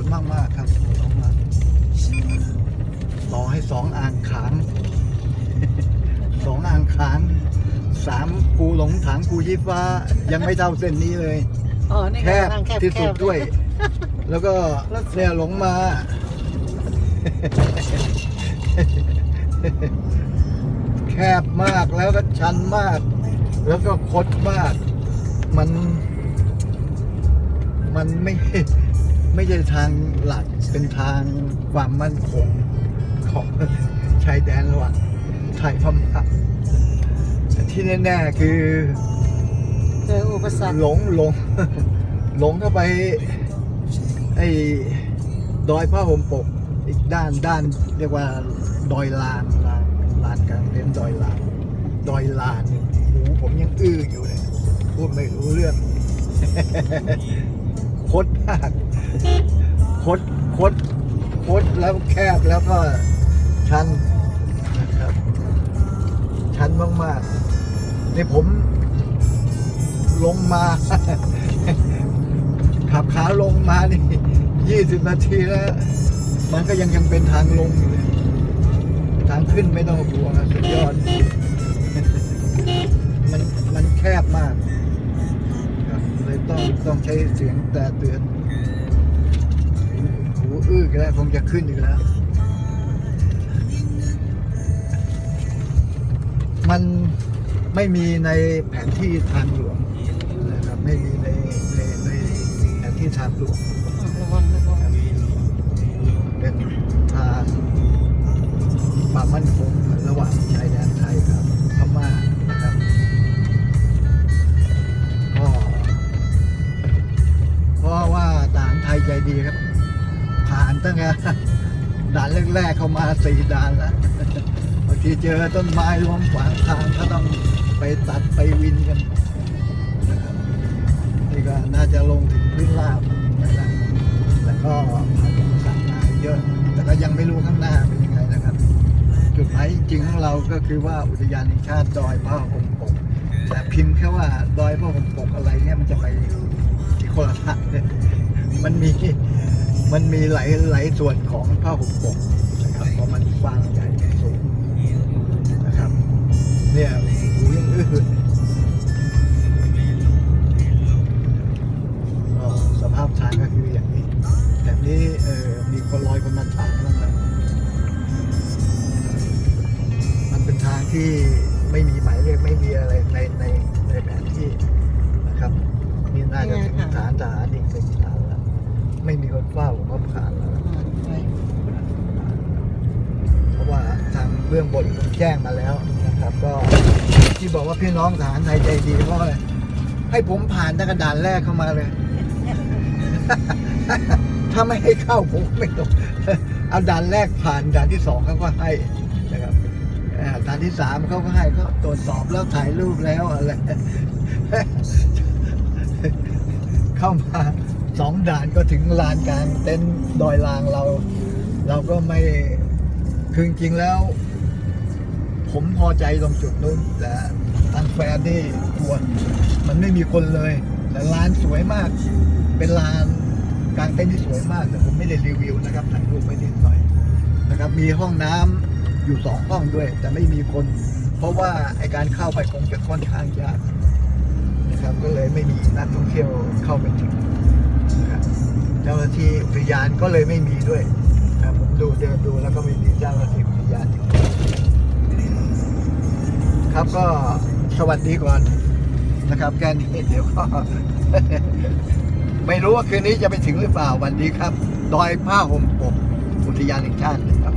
นมากมากครับสองอันต่อให้สองอ่างขางสองอ่างขางสามกูหลงถังกูยิบว่า ยังไม่เท่าเส้นนี้เลยแคบที่สุดด้วย แล้วก็เนี่ยหลงมาแคบมากแล้วก็ชันมาก แล้วก็คดมาก มัน มันไม่ ไม่ใช่ทางหลักเป็นทางความมั่นคงของชายแดนระหว่างไทยพม่าที่แน่ๆคือเจออุปสรรคหลงหลงหลงเข้าไปไอ้ดอยผ้าห่มปก อีกด้านด้านเรียกว่าดอยลานลานลานกลางเต็นท์ดอยลาน ดอยลานหูผมยังอื้ออยู่เลยพูดไม่รู้เรื่อง คดมากคดคดคดแล้วแคบแล้วก็ชันนะครับชันมากๆในผมลงมา ขับขาลงมานี่ยี่สิบนาทีแล้ว มันก็ยังยังเป็นทางลงอยู่เลยทางขึ้นไม่ต้องกลัวสุดยอด มันมันแคบมาก ต้องใช้เสียงแต่เตือนหูอื้ออีกแล้วคงจะขึ้นอีกแล้ว มันไม่มีในแผนที่ทางหลวงนะครับไม่มีในในในแผนที่ทางหลวงระวังระวังเป็นทางความมั่นคงระหว่างชาย ดีครับ ผ่านตั้งแต่ด่านแรกๆเข้ามาสี่ด่านแล้วบางทีเจอต้นไม้ล้มขวางทางก็ต้องไปตัดไปวินกันนะครับนี่ก็น่าจะลงถึงพื้นราบนะครับแต่ก็ผ่านสรรคมาเยอะ แต่ก็ยังไม่รู้ข้างหน้าเป็นยังไงนะครับ จุดหมายจริงของเราก็คือว่าอุทยานแห่งชาติดอยพระห่มปกแต่พิมพ์แค่ว่าดอยพระห่มปกอะไรเนี่ยมันจะไปที่โคนละทางเลย มันมีมันมีหลายหลายส่วนของพระห่มปกนะครับเพราะมันกว้างใหญ่สูงนะครับ เนี่ยหูยังอื้อก็สภาพทางก็คืออย่างนี้แบบนี้เออมีคนลอยคนมาถามบ้างไหมมันเป็นทางที่ไม่มีหมายเลขไม่มีอะไรในในในแผนที่นะครับนี่น่าจะถึงฐานทหารอีกหนึ่งฐานแล้ว ไม่มีคนเฝ้าผมก็ผ่านแล้วเพราะว่าทางเบื้องบนแจ้งมาแล้วนะครับ ก็ที่บอกว่าพี่น้องทหารไทยใจดีเพราะอะไรให้ผมผ่านตั้งแต่ด่านแรกเข้ามาเลย ถ้าไม่ให้เข้าผมไม่ต้องเอาด่านแรกผ่านด่านที่สองเขาก็ให้นะครับด่านที่สามเขาก็ให้เขาตรวจสอบแล้วถ่ายรูปแล้วอะไรเข้ามา สองด่านก็ถึงลานกลางเต็นท์ดอยลางเรา เราก็ไม่คือจริงๆแล้ว ผมพอใจตรงจุดนู้นแต่ทางแฟนนี่กลัวมันไม่มีคนเลย แต่ร้านสวยมาก เป็นลานกลางเต็นท์ที่สวยมากแต่ผมไม่ได้รีวิวนะครับถ่ายรูปไว้นิดหน่อยนะครับ มีห้องน้ำอยู่สองห้องด้วย แต่ไม่มีคน เพราะว่าไอการเข้าไปคงจะค่อนข้างยากนะครับก็เลยไม่มีนักท่องเที่ยวเข้าไปถึง เจ้าหน้าที่อุทยานก็เลยไม่มีด้วยนะครับผมดูเดินดูแล้วก็ไม่มีเจ้าหน้าที่อุทยานครับก็สวัสดีก่อนนะครับแค่นี้เดี๋ยวก็ไม่รู้ว่าคืนนี้จะไปถึงหรือเปล่าวันนี้ครับ ดอยผ้าห่มปกอุทยานแห่งชาตินะครับ